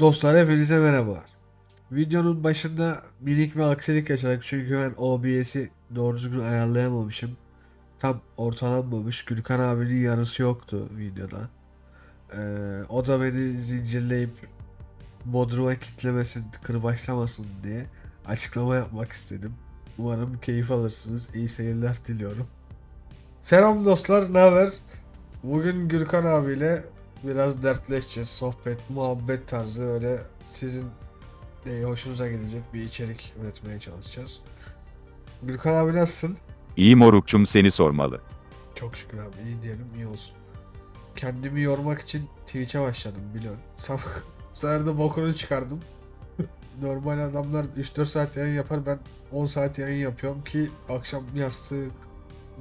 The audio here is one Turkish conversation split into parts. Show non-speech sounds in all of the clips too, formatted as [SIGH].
Dostlar hepinize merhaba. Videonun başında minik bir aksilik yaşadık çünkü ben OBS'i doğru düzgün ayarlayamamışım. Tam ortalanmamış. Gürkan abinin yarısı yoktu videoda. Ee, o da beni zincirleyip Bodrum'a kitlemesin, kırbaçlamasın diye açıklama yapmak istedim. Umarım keyif alırsınız. İyi seyirler diliyorum. Selam dostlar, ne haber? Bugün Gürkan abiyle biraz dertleşeceğiz. Sohbet, muhabbet tarzı öyle sizin de hoşunuza gidecek bir içerik üretmeye çalışacağız. Gürkan abi nasılsın? İyi morukçum seni sormalı. Çok şükür abi iyi diyelim iyi olsun. Kendimi yormak için Twitch'e başladım biliyorsun. [LAUGHS] Sabah sefer de bokunu çıkardım. [LAUGHS] Normal adamlar 3-4 saat yayın yapar ben 10 saat yayın yapıyorum ki akşam yastığı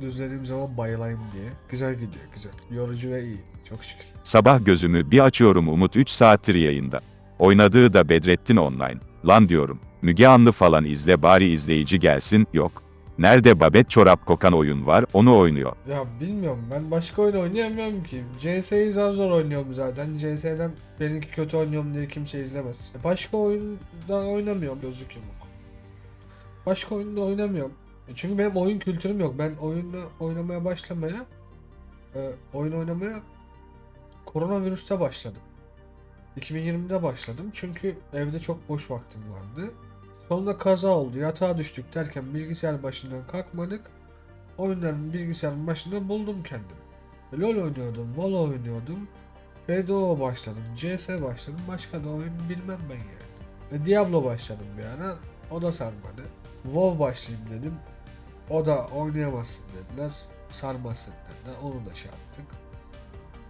düzlediğim zaman bayılayım diye. Güzel gidiyor güzel. Yorucu ve iyi. Çok şükür. Sabah gözümü bir açıyorum Umut 3 saattir yayında. Oynadığı da Bedrettin Online. Lan diyorum. Müge Anlı falan izle bari izleyici gelsin. Yok. Nerede babet çorap kokan oyun var onu oynuyor. Ya bilmiyorum ben başka oyun oynayamıyorum ki. CS'yi zar zor oynuyorum zaten. CS'den benimki kötü oynuyorum diye kimse izlemez. E, Başka oyunda oynamıyorum gözüküyor. Başka oyunda oynamıyorum. E, Çünkü benim oyun kültürüm yok. Ben oyunda oynamaya başlamaya e, oyun oynamaya koronavirüste başladım. 2020'de başladım çünkü evde çok boş vaktim vardı. Sonra kaza oldu, yatağa düştük derken bilgisayar başından kalkmadık. Oyunların bilgisayarın başında buldum kendimi. LoL oynuyordum, Valo oynuyordum. BDO başladım, CS başladım. Başka da oyun bilmem ben yani. E, Diablo başladım bir ara. O da sarmadı. WoW başlayayım dedim. O da oynayamazsın dediler. Sarmazsın dediler. Onu da şey yaptık.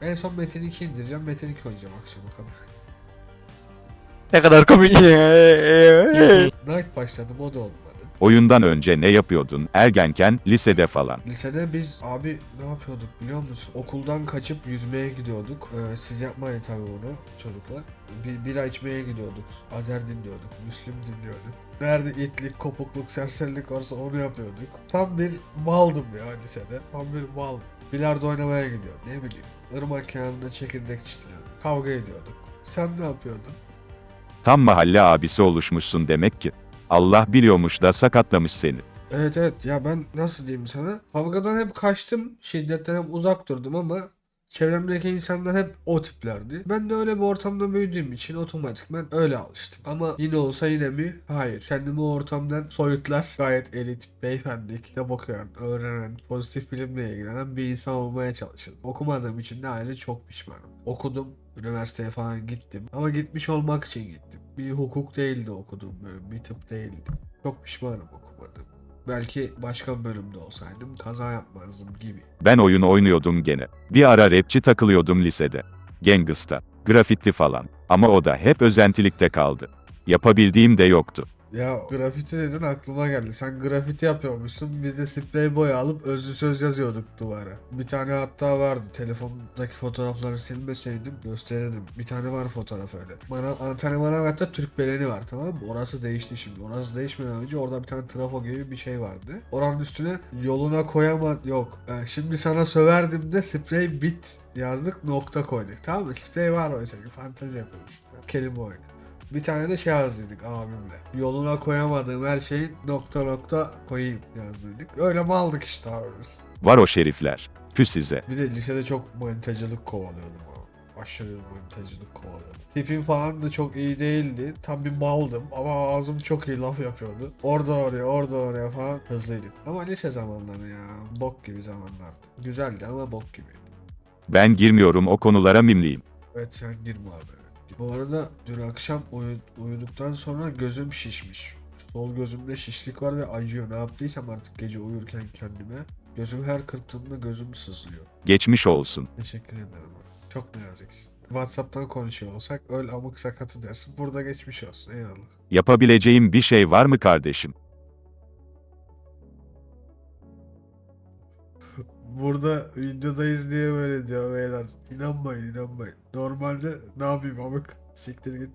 En son Metin 2 indireceğim. Metin 2 oynayacağım akşama kadar. Ne kadar komik. [LAUGHS] Night başladım o da olmadı. Oyundan önce ne yapıyordun ergenken lisede falan. Lisede biz abi ne yapıyorduk biliyor musun? Okuldan kaçıp yüzmeye gidiyorduk. Ee, siz yapmayın tabii bunu çocuklar. Bir, bira içmeye gidiyorduk. Azer dinliyorduk. Müslüm dinliyorduk. Nerede itlik, kopukluk, serserilik varsa onu yapıyorduk. Tam bir maldım ya lisede. Tam bir maldım. Bilardo oynamaya gidiyordum. Ne bileyim. Irmak kenarında çekirdek çitliyorduk. Kavga ediyorduk. Sen ne yapıyordun? Tam mahalle abisi oluşmuşsun demek ki. Allah biliyormuş da sakatlamış seni. Evet evet ya ben nasıl diyeyim sana kavgadan hep kaçtım şiddetten hep uzak durdum ama çevremdeki insanlar hep o tiplerdi. Ben de öyle bir ortamda büyüdüğüm için otomatikman öyle alıştım. Ama yine olsa yine mi? Hayır. Kendimi o ortamdan soyutlar. Gayet elit, beyefendi, kitap okuyan, öğrenen, pozitif bilimle ilgilenen bir insan olmaya çalışırım. Okumadığım için de ayrı çok pişmanım. Okudum, üniversiteye falan gittim. Ama gitmiş olmak için gittim. Bir hukuk değildi okuduğum bölüm, bir tıp değildi. Çok pişmanım okumadım. Belki başka bir bölümde olsaydım kaza yapmazdım gibi. Ben oyun oynuyordum gene. Bir ara rapçi takılıyordum lisede. Gangsta, grafiti falan. Ama o da hep özentilikte kaldı. Yapabildiğim de yoktu. Ya grafiti dedin aklıma geldi. Sen grafiti yapıyormuşsun. Biz de sprey boya alıp özlü söz yazıyorduk duvara. Bir tane hatta vardı. Telefondaki fotoğrafları silmeseydim gösterirdim. Bir tane var fotoğraf öyle. Bana Antalya Manavgat'ta Türk Beleni var tamam mı? Orası değişti şimdi. Orası değişmeden önce orada bir tane trafo gibi bir şey vardı. Oranın üstüne yoluna koyama yok. Ee, şimdi sana söverdim de sprey bit yazdık nokta koyduk. Tamam mı? Sprey var oysa ki fantezi yapıyoruz işte. Kelime oyunu. Bir tane de şey yazdıydık abimle. Yoluna koyamadığım her şeyi nokta nokta koyayım yazdıydık. Öyle mi aldık işte abi biz. Var o şerifler. Pü size. Bir de lisede çok manitacılık kovalıyordum abi. Aşırı manitacılık kovalıyordum. Tipim falan da çok iyi değildi. Tam bir maldım ama ağzım çok iyi laf yapıyordu. Orada oraya orada oraya falan hızlıydım. Ama lise zamanları ya. Bok gibi zamanlardı. Güzeldi ama bok gibi. Ben girmiyorum o konulara mimliyim. Evet sen girme abi. Bu arada dün akşam uyu- uyuduktan sonra gözüm şişmiş. Sol gözümde şişlik var ve acıyor. Ne yaptıysam artık gece uyurken kendime. Gözüm her kırptığımda gözüm sızlıyor. Geçmiş olsun. Teşekkür ederim. Çok naziksin. Whatsapp'tan konuşuyor olsak öl amık sakatı dersin. Burada geçmiş olsun. Eyvallah. Yapabileceğim bir şey var mı kardeşim? Burada videodayız diye böyle diyor beyler. İnanmayın inanmayın. Normalde ne yapayım amık? Siktir git.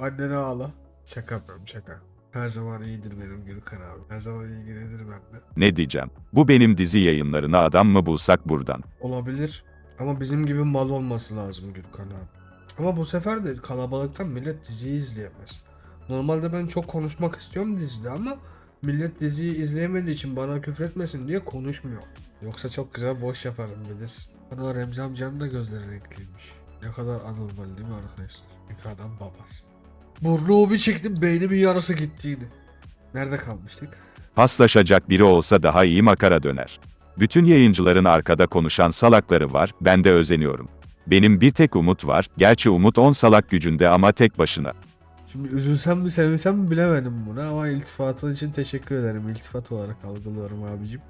Annene ağla. Şaka yapıyorum şaka. Her zaman iyidir benim Gürkan abi. Her zaman ilgilenir benimle. Ne diyeceğim? Bu benim dizi yayınlarına adam mı bulsak buradan? Olabilir. Ama bizim gibi mal olması lazım Gürkan abi. Ama bu sefer de kalabalıktan millet diziyi izleyemez. Normalde ben çok konuşmak istiyorum dizide ama millet diziyi izleyemediği için bana küfretmesin diye konuşmuyor. Yoksa çok güzel boş yaparım bilirsin. Bana Remzi amcanın da gözleri renkliymiş. Ne kadar anormal değil mi arkadaşlar? Bir adam babası. Burnumu bir çektim beynimin yarısı gittiğini. Nerede kalmıştık? Paslaşacak biri olsa daha iyi makara döner. Bütün yayıncıların arkada konuşan salakları var, ben de özeniyorum. Benim bir tek Umut var, gerçi Umut 10 salak gücünde ama tek başına. Şimdi üzülsem mi sevinsem mi bilemedim bunu ama iltifatın için teşekkür ederim. İltifat olarak algılıyorum abicim.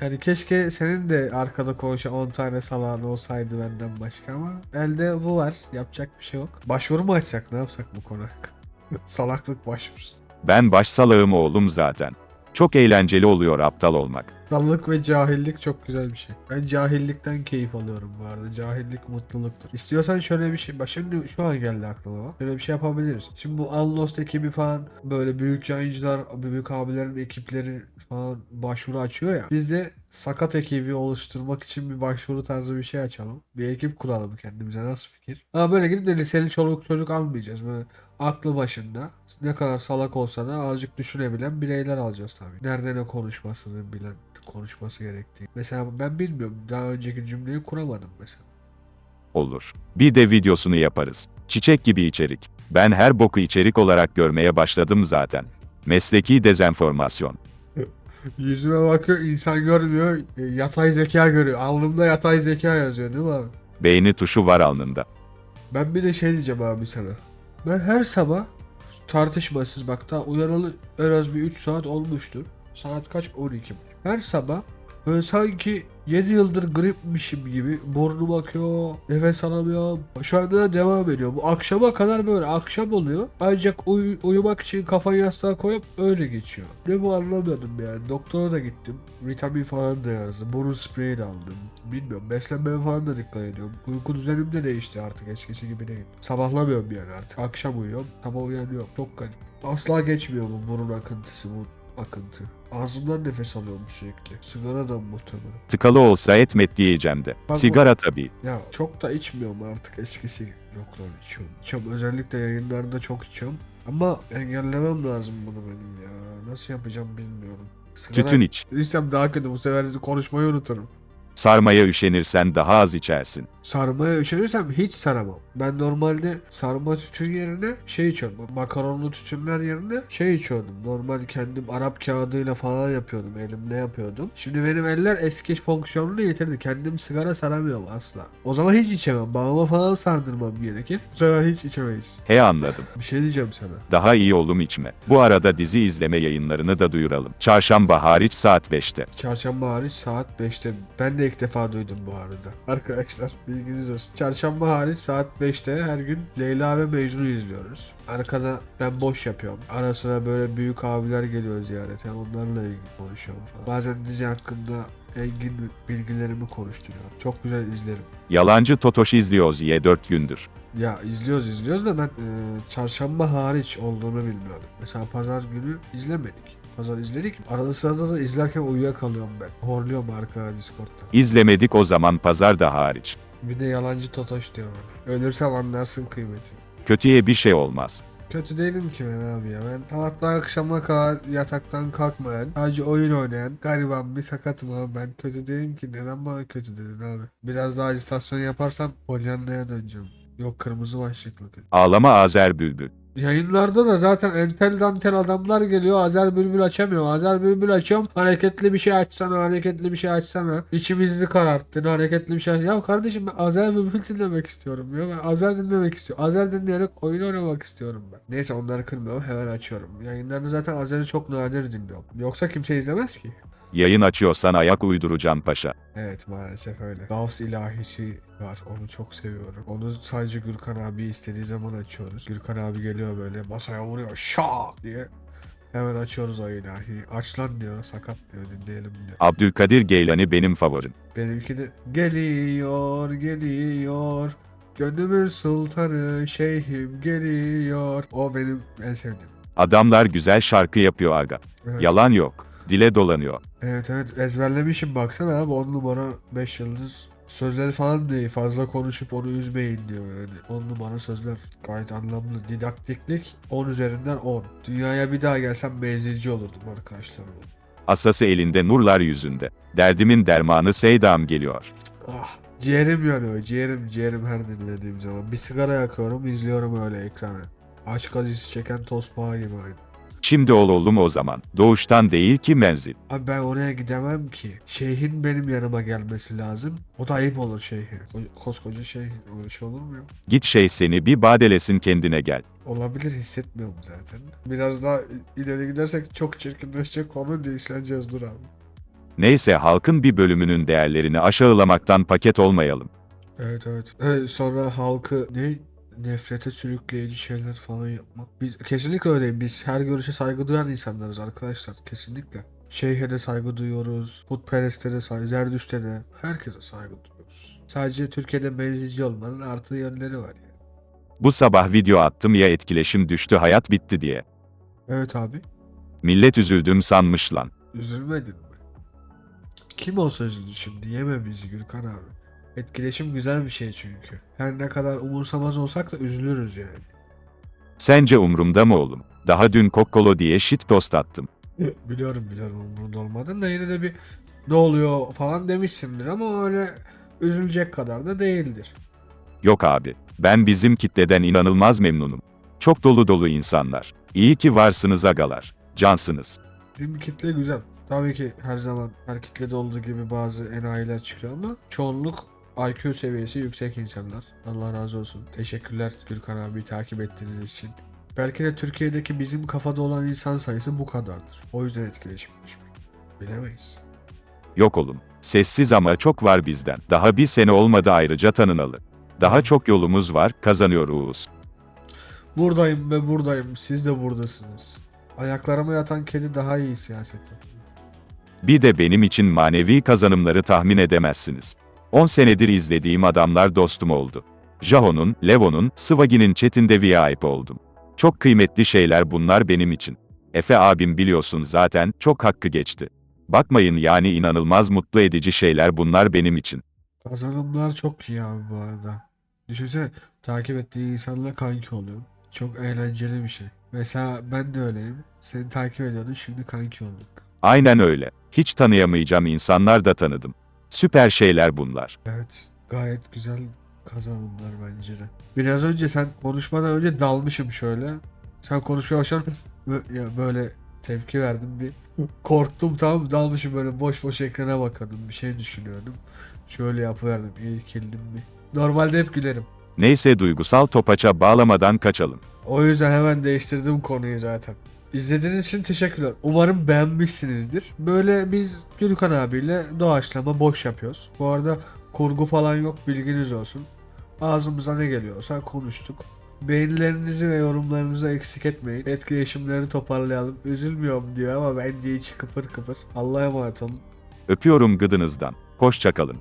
Yani keşke senin de arkada konuşan 10 tane salağın olsaydı benden başka ama elde bu var. Yapacak bir şey yok. Başvuru mu açsak ne yapsak bu konu? [LAUGHS] Salaklık başvurusu. Ben baş salağım oğlum zaten. Çok eğlenceli oluyor aptal olmak. Dallık ve cahillik çok güzel bir şey. Ben cahillikten keyif alıyorum bu arada. Cahillik mutluluktur. İstiyorsan şöyle bir şey. Bak şimdi şu an geldi aklıma. Şöyle bir şey yapabiliriz. Şimdi bu Unlost ekibi falan böyle büyük yayıncılar, büyük abilerin ekipleri falan başvuru açıyor ya. Biz de sakat ekibi oluşturmak için bir başvuru tarzı bir şey açalım. Bir ekip kuralım kendimize. Nasıl fikir? Ama böyle gidip de liseli çoluk çocuk almayacağız. Böyle aklı başında ne kadar salak olsa da azıcık düşünebilen bireyler alacağız tabii. Nerede ne konuşmasını bilen, konuşması gerektiği. Mesela ben bilmiyorum. Daha önceki cümleyi kuramadım mesela. Olur. Bir de videosunu yaparız. Çiçek gibi içerik. Ben her boku içerik olarak görmeye başladım zaten. Mesleki dezenformasyon. [LAUGHS] Yüzüme bakıyor insan görmüyor. e, Yatay zeka görüyor. Alnımda yatay zeka yazıyor değil mi abi? Beğeni tuşu var alnında. Ben bir de şey diyeceğim abi sana. Ben her sabah tartışmasız bak daha uyanalı en az bir 3 saat olmuştur. Saat kaç? 12. Her sabah böyle sanki 7 yıldır gripmişim gibi burnum akıyor, nefes alamıyorum. Şu anda da devam ediyor. Bu akşama kadar böyle akşam oluyor. Ancak uy- uyumak için kafayı yastığa koyup öyle geçiyor. Ne bu anlamadım yani. Doktora da gittim. Vitamin falan da yazdı. Burun spreyi de aldım. Bilmiyorum. Beslenmeye falan da dikkat ediyorum. Uyku düzenim de değişti artık eskisi gibi değil. Sabahlamıyorum yani artık. Akşam uyuyorum. Sabah uyanıyorum. Çok garip. Asla geçmiyor bu burun akıntısı bu akıntı. Ağzımdan nefes alıyorum sürekli. Sigaradan muhtemelen. Tıkalı olsa etmet diyeceğim de. Bak Sigara tabii. Ya çok da içmiyorum artık eskisi gibi. Yok lan içiyorum. İçiyorum özellikle yayınlarda çok içiyorum. Ama engellemem lazım bunu benim ya. Nasıl yapacağım bilmiyorum. Sigara Tütün iç. İçsem daha kötü bu sefer konuşmayı unuturum. Sarmaya üşenirsen daha az içersin. Sarmaya üşenirsem hiç saramam. Ben normalde sarma tütün yerine şey içiyorum. Makaronlu tütünler yerine şey içiyordum. Normal kendim Arap kağıdıyla falan yapıyordum. Elimle yapıyordum. Şimdi benim eller eski fonksiyonunu yitirdi. Kendim sigara saramıyorum asla. O zaman hiç içemem. Bağıma falan sardırmam gerekir. Bu sefer hiç içemeyiz. He anladım. Bir şey diyeceğim sana. Daha iyi oğlum içme. Bu arada dizi izleme yayınlarını da duyuralım. Çarşamba hariç saat 5'te. Çarşamba hariç saat 5'te. Ben de ilk defa duydum bu arada. Arkadaşlar bilginiz olsun. Çarşamba hariç saat 5'te her gün Leyla ve Mecnun'u izliyoruz. Arkada ben boş yapıyorum. Ara sıra böyle büyük abiler geliyor ziyarete. Onlarla ilgili konuşuyorum falan. Bazen dizi hakkında engin bilgilerimi konuşturuyorum. Çok güzel izlerim. Yalancı Totoş izliyoruz ye 4 gündür. Ya izliyoruz izliyoruz da ben e, çarşamba hariç olduğunu bilmiyordum. Mesela pazar günü izlemedik. Pazar izledik. Arada sırada da izlerken uyuyakalıyorum ben. Horluyorum arka Discord'da. İzlemedik o zaman pazar da hariç. Bir de yalancı totoş diyor bana. Ölürsem anlarsın kıymeti. Kötüye bir şey olmaz. Kötü değilim ki ben abi ya. Ben sabahtan akşama kadar yataktan kalkmayan, sadece oyun oynayan, gariban bir sakatım abi. Ben kötü değilim ki. Neden bana kötü dedin abi? Biraz daha ajitasyon yaparsam Pollyanna'ya döneceğim. Yok kırmızı başlıklı. Ağlama Azer Bülbül. Yayınlarda da zaten entel dantel adamlar geliyor. Azer Bülbül açamıyor. Azer Bülbül açıyorum. Hareketli bir şey açsana, hareketli bir şey açsana. İçimizi kararttın, hareketli bir şey aç. Ya kardeşim ben Azer Bülbül dinlemek istiyorum ya. Ben Azer dinlemek istiyorum. Azer dinleyerek oyun oynamak istiyorum ben. Neyse onları kırmıyorum. Hemen açıyorum. Yayınlarda zaten Azer'i çok nadir dinliyorum. Yoksa kimse izlemez ki. Yayın açıyorsan ayak uyduracağım paşa. Evet maalesef öyle. Gauss ilahisi var. Onu çok seviyorum. Onu sadece Gürkan abi istediği zaman açıyoruz. Gürkan abi geliyor böyle masaya vuruyor şak diye. Hemen açıyoruz o ilahiyi. Aç lan diyor sakat diyor dinleyelim diyor. Abdülkadir Geylani benim favorim. Benimki de geliyor geliyor. Gönlümün sultanı şeyhim geliyor. O benim en sevdiğim. Adamlar güzel şarkı yapıyor aga. Evet. Yalan yok. Dile dolanıyor. Evet evet ezberlemişim baksana abi 10 numara 5 yıldız Sözleri falan değil. Fazla konuşup onu üzmeyin diyor yani. 10 numara sözler. Gayet anlamlı. Didaktiklik 10 üzerinden 10. Dünyaya bir daha gelsem menzilci olurdum arkadaşlarım. Asası elinde nurlar yüzünde. Derdimin dermanı Seydam geliyor. Ah. Ciğerim yanıyor. Ciğerim ciğerim her dinlediğim zaman. Bir sigara yakıyorum izliyorum öyle ekranı. Aşk acısı çeken tosbağa gibi aynı. Şimdi ol oğlum o zaman. Doğuştan değil ki menzil. Abi ben oraya gidemem ki. Şeyhin benim yanıma gelmesi lazım. O da ayıp olur şeyhin. Koskoca şeyhin. Öyle şey olur mu ya? Git şey seni bir badelesin kendine gel. Olabilir hissetmiyorum zaten. Biraz daha ileri gidersek çok çirkinleşecek konu diye işleneceğiz dur abi. Neyse halkın bir bölümünün değerlerini aşağılamaktan paket olmayalım. Evet evet. Evet, sonra halkı ne nefrete sürükleyici şeyler falan yapmak. Biz kesinlikle öyle. Biz her görüşe saygı duyan insanlarız arkadaşlar. Kesinlikle. Şeyhe de saygı duyuyoruz. Putpereste de saygı, Zerdüşt'te de. Herkese saygı duyuyoruz. Sadece Türkiye'de menzilci olmanın artı yönleri var yani. Bu sabah video attım ya etkileşim düştü hayat bitti diye. Evet abi. Millet üzüldüm sanmış lan. Üzülmedin mi? Kim olsa üzüldü şimdi? Yeme bizi Gürkan abi. Etkileşim güzel bir şey çünkü. Her ne kadar umursamaz olsak da üzülürüz yani. Sence umrumda mı oğlum? Daha dün kokkolo diye shit post attım. [LAUGHS] Biliyorum biliyorum umurunda olmadın da yine de bir ne oluyor falan demişsindir ama öyle üzülecek kadar da değildir. Yok abi. Ben bizim kitleden inanılmaz memnunum. Çok dolu dolu insanlar. İyi ki varsınız agalar. Cansınız. Bizim kitle güzel. Tabii ki her zaman her kitlede olduğu gibi bazı enayiler çıkıyor ama çoğunluk IQ seviyesi yüksek insanlar. Allah razı olsun. Teşekkürler Gürkan abi takip ettiğiniz için. Belki de Türkiye'deki bizim kafada olan insan sayısı bu kadardır. O yüzden etkileşim düşmüş. Bilemeyiz. Yok oğlum. Sessiz ama çok var bizden. Daha bir sene olmadı ayrıca tanınalı. Daha çok yolumuz var, kazanıyoruz. Buradayım ve buradayım. Siz de buradasınız. Ayaklarıma yatan kedi daha iyi siyasette. Bir de benim için manevi kazanımları tahmin edemezsiniz. 10 senedir izlediğim adamlar dostum oldu. Jaho'nun, Levo'nun, Swagi'nin chatinde VIP oldum. Çok kıymetli şeyler bunlar benim için. Efe abim biliyorsun zaten, çok hakkı geçti. Bakmayın yani inanılmaz mutlu edici şeyler bunlar benim için. Kazanımlar çok iyi abi bu arada. Düşünsene takip ettiği insanla kanki oluyor. Çok eğlenceli bir şey. Mesela ben de öyleyim. Seni takip ediyordum şimdi kanki olduk. Aynen öyle. Hiç tanıyamayacağım insanlar da tanıdım. Süper şeyler bunlar. Evet gayet güzel kazanımlar bence de. Biraz önce sen konuşmadan önce dalmışım şöyle. Sen konuşmaya başladın. Böyle tepki verdim bir. Korktum mı? dalmışım böyle boş boş ekrana bakıyordum. Bir şey düşünüyordum. Şöyle yapıverdim. İlkildim bir. Normalde hep gülerim. Neyse duygusal topaça bağlamadan kaçalım. O yüzden hemen değiştirdim konuyu zaten. İzlediğiniz için teşekkürler. Umarım beğenmişsinizdir. Böyle biz Gürkan abiyle doğaçlama boş yapıyoruz. Bu arada kurgu falan yok bilginiz olsun. Ağzımıza ne geliyorsa konuştuk. Beğenilerinizi ve yorumlarınızı eksik etmeyin. Etkileşimleri toparlayalım. Üzülmüyorum diyor ama bence içi kıpır kıpır. Allah'a emanet olun. Öpüyorum gıdınızdan. Hoşçakalın.